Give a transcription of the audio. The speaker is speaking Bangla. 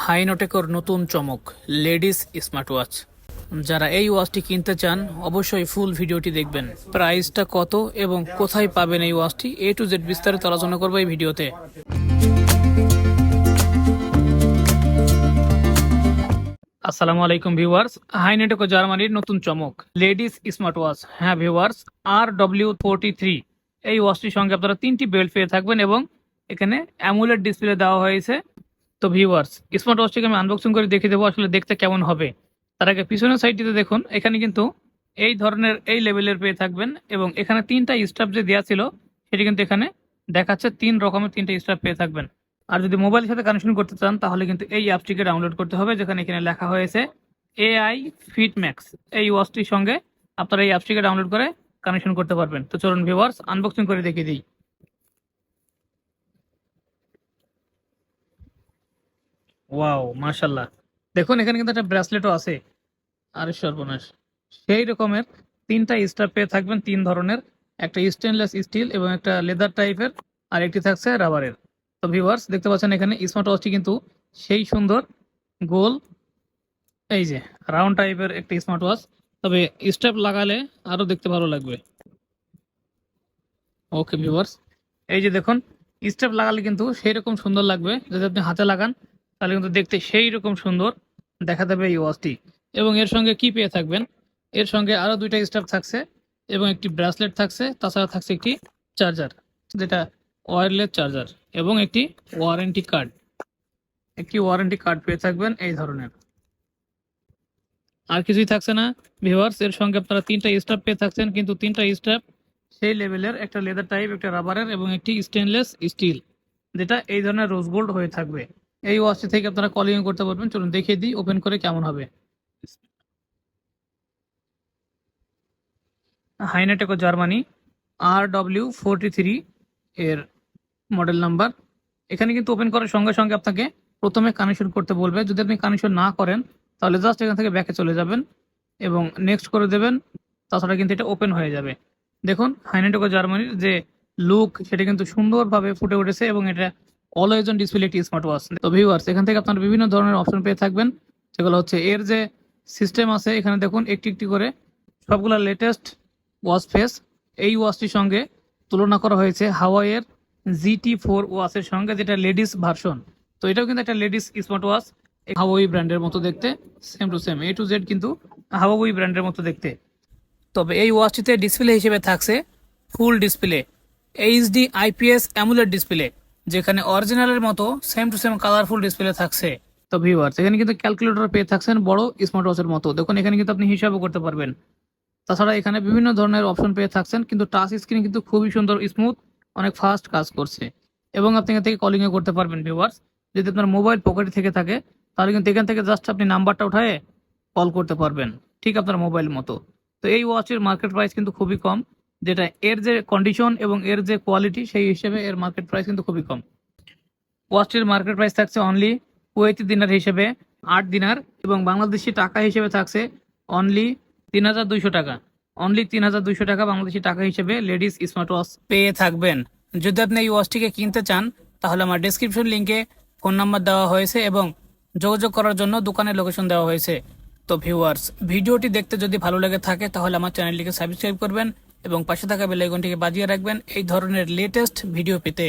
হাইনোটেকর নতুন চমক, লেডিস স্মার্ট ওয়াচ যারা এই ওয়াচটি কিনতে চান, অবশ্যই ফুল ভিডিওটি দেখবেন। প্রাইসটা কত এবং কোথায় পাবেন এই ওয়াচটি এ টু জেড বিস্তারিত আলোচনা করব এই ভিডিওতে। আসসালামু আলাইকুম ভিউয়ার্স, হাইনেটেকো জার্মানির নতুন চমক, লেডিস স্মার্ট ওয়াচ হ্যাঁ viewers R W forty three এই ওয়াচটির সঙ্গে আপনারা তিনটি বেল্ট পেয়ে থাকবেন এবং এখানে অ্যামুলেট ডিসপ্লে দেওয়া হয়েছে। তো ভিউয়ার্স স্মার্ট ওয়াচটিকে আমি আনবক্সিং করে দেখে দেবো আসলে দেখতে কেমন হবে। তার আগে পিছনের সাইডটিতে দেখুন, এখানে কিন্তু এই ধরনের এই লেভেলের পেয়ে থাকবেন এবং এখানে তিনটা স্টাফ যে দেওয়া ছিল, সেটি কিন্তু এখানে দেখাচ্ছে তিন রকমের তিনটা স্টাফ পেয়ে থাকবেন। আর যদি মোবাইলের সাথে কানেকশন করতে চান, তাহলে কিন্তু এই অ্যাপটিকে ডাউনলোড করতে হবে, যেখানে এখানে লেখা হয়েছে এআই ফিট ম্যাক্স এই ওয়াচটির সঙ্গে আপনারা এই অ্যাপটিকে ডাউনলোড করে কানেকশন করতে পারবেন। তো চলুন ভিউয়ার্স আনবক্সিং করে দেখিয়ে দিই। ওয়াও মাশাল্লাহ দেখুন, এখানে কিন্তু একটা ব্রেসলেটও আছে। আরে সর্বনাশ। সেই রকমের তিনটা স্টার পেয়ে থাকবেন তিন ধরনের। একটা স্টেনলেস স্টিল এবং একটা লেদার টাইপের আর একটি থাকছে রাবারের তো ভিউয়ার্স দেখতে পাচ্ছেন এখানে স্মার্ট ওয়াচটি কিন্তু সেই সুন্দর গোল, এই যে রাউন্ড টাইপের একটা স্মার্ট ওয়াচ তবে স্টেপ লাগালে আরও দেখতে ভালো লাগবে। ওকে ভিউয়ার্স এই যে দেখুন স্টেপ লাগালে কিন্তু সেই রকম সুন্দর লাগবে। যদি আপনি হাতে লাগান তাহলে কিন্তু দেখতে সেই রকম সুন্দর দেখা যাবে এই ওয়াচটি। এবং এর সঙ্গে কি পেয়ে থাকবেন? এর সঙ্গে আরও দুইটা স্টাফ থাকছে এবং একটি ব্রেসলেট থাকছে, তাছাড়া থাকছে একটি চার্জার, যেটা ওয়্যারলেস চার্জার এবং একটি ওয়ারেন্টি কার্ড। একটি ওয়ারেন্টি কার্ড পেয়ে থাকবেন এই ধরনের। আর কিছুই থাকছে না ভিভার্স এর সঙ্গে আপনারা তিনটা স্টাফ পেয়ে থাকছেন, কিন্তু তিনটা স্টাফ সেই লেভেলের একটা লেদার টাইপ, একটা রাবারের এবং একটি স্টেনলেস স্টিল, যেটা এই ধরনের রোজ গোল্ড হয়ে থাকবে। এই ওয়াচটি থেকে আপনারা কলিং করতে পারবেন। চলুন দেখিয়ে দিই ওপেন করে কেমন হবে। হাইনেটেকো Germany R W forty three এর মডেল নাম্বার এখানে কিন্তু ওপেন করার সঙ্গে সঙ্গে আপনাকে প্রথমে কানেকশন করতে বলবে। যদি আপনি কানেকশন না করেন, তাহলে জাস্ট এখান থেকে ব্যাকে চলে যাবেন এবং নেক্সট করে দেবেন। তাছাড়া কিন্তু এটা ওপেন হয়ে যাবে। দেখুন হাইনেটোকো জার্মানির যে লুক সেটা কিন্তু সুন্দরভাবে ফুটে উঠেছে এবং এটা অলওয়েজ অন ডিসপ্লে একটি স্মার্ট ওয়াচ তো ভিউয়ার্স এখান থেকে আপনারা বিভিন্ন ধরনের অপশন পেয়ে থাকবেন সেগুলো হচ্ছে এর যে সিস্টেম আছে, এখানে দেখুন একটি একটি করে সবগুলো লেটেস্ট ওয়াচ ফেস এই ওয়াচটির সঙ্গে তুলনা করা হয়েছে হাওয়াইয়ের জিটি ফোর ওয়াচের সঙ্গে, যেটা লেডিস ভার্সন তো এটাও কিন্তু একটা লেডিস স্মার্ট ওয়াচ হাওয়াই ব্র্যান্ডের মতো দেখতে same to same A to Z কিন্তু হাওয়াই ব্র্যান্ডের মতো দেখতে। তবে এই ওয়াচটিতে ডিসপ্লে হিসেবে থাকছে full display HD IPS AMOLED display যেখানে অরিজিনালের মতো same to same colourful display থাকছে। তো ভিউয়ার্স এখানে কিন্তু ক্যালকুলেটর পেয়ে থাকছেন বড় স্মার্ট ওয়াচের মতো। দেখুন, এখানে কিন্তু আপনি হিসাবও করতে পারবেন। তাছাড়া এখানে বিভিন্ন ধরনের অপশন পেয়ে থাকছেন, কিন্তু টাচ স্ক্রিন কিন্তু খুবই সুন্দর স্মুথ অনেক ফাস্ট কাজ করছে। এবং আপনি এখান থেকে কলিংও করতে পারবেন ভিউয়ার্স যদি আপনার মোবাইল পকেটে থেকে থাকে, তাহলে কিন্তু এখান থেকে জাস্ট আপনি নাম্বারটা উঠায় কল করতে পারবেন, ঠিক আপনার মোবাইল মতো। তো এই ওয়াচের মার্কেট প্রাইস কিন্তু খুবই কম। যেটা এর যে কন্ডিশন এবং এর যে কোয়ালিটি সেই হিসেবে এর মার্কেট প্রাইস কিন্তু খুবই কম। ওয়াচটির মার্কেট প্রাইস থাকছে অনলি কুয়েতি দিনার হিসেবে আট দিনার এবং বাংলাদেশি টাকা হিসেবে থাকছে অনলি তিন হাজার দুইশো টাকা। অনলি তিন হাজার দুইশো টাকা বাংলাদেশি টাকা হিসেবে লেডিস স্মার্ট ওয়াচ পেয়ে থাকবেন। যদি আপনি এই ওয়াচটিকে কিনতে চান, তাহলে আমার ডেসক্রিপশন লিঙ্কে ফোন নাম্বার দেওয়া হয়েছে এবং যোগাযোগ করার জন্য দোকানের লোকেশন দেওয়া হয়েছে। তো ভিউয়ার্স ভিডিওটি দেখতে যদি ভালো লেগে থাকে, তাহলে আমার চ্যানেলটিকে সাবস্ক্রাইব করবেন। এবং পাশে থাকা বেলাইকনটিকে বাজিয়ে রাখবেন এই ধরনের লেটেস্ট ভিডিও পেতে।